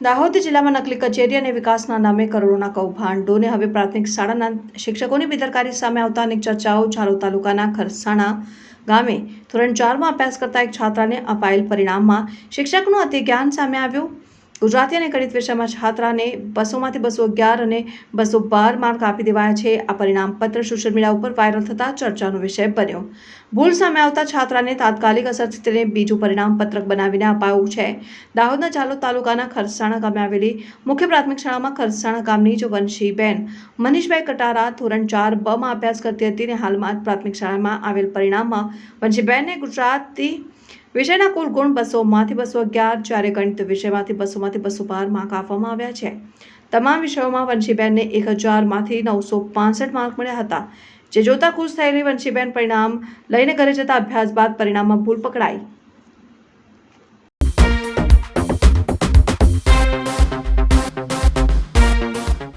દાહોદ જિલ્લામાં નકલી કચેરી અને વિકાસના નામે કરોડોના કૌભાંડોને હવે પ્રાથમિક શાળાના શિક્ષકોની બેદરકારી સામે આવતા અનેક ચર્ચાઓ ચારો તાલુકાના ખરસાણા ગામે. ધોરણ ચારમાં અભ્યાસ કરતા એક છાત્રાને અપાયેલ પરિણામમાં શિક્ષકનું અતિ જ્ઞાન સામે આવ્યું. ગુજરાતી અને ગણિત વિષયમાં છાત્રાને બસોમાંથી બસો અગિયાર અને બસો બાર માર્ક આપી દેવાયા છે. આ પરિણામ પત્ર સોશિયલ મીડિયા ઉપર વાયરલ થતા ચર્ચાનો વિષય બન્યો. ભૂલ સામે આવતા છાત્રાને તાત્કાલિક અસરથી તેને બીજું પરિણામ પત્રક બનાવીને અપાયું છે. દાહોદના ચાલોદ તાલુકાના ખરસાણા ગામે આવેલી મુખ્ય પ્રાથમિક શાળામાં ખરસાણા ગામની જ વંશીબેન મનીષભાઈ કટારા ધોરણ ચાર બમાં અભ્યાસ કરતી હતી અને હાલમાં પ્રાથમિક શાળામાં આવેલ પરિણામમાં વંશીબેનને ગુજરાતી વિષયના કુલ ગુણ બસોમાંથી બસો અગિયાર, જ્યારે ગણિત વિષયમાંથી બસોમાંથી બસો બાર માર્ક આપવામાં આવ્યા છે. તમામ વિષયોમાં વંશીબેનને એક હજારમાંથી નવસો પાસઠ માર્ક મળ્યા હતા. જે જોતા ખુશ થયેલી વંશીબેન પરિણામ લઈને ઘરે જતા અભ્યાસ બાદ પરિણામમાં ભૂલ પકડાઈ.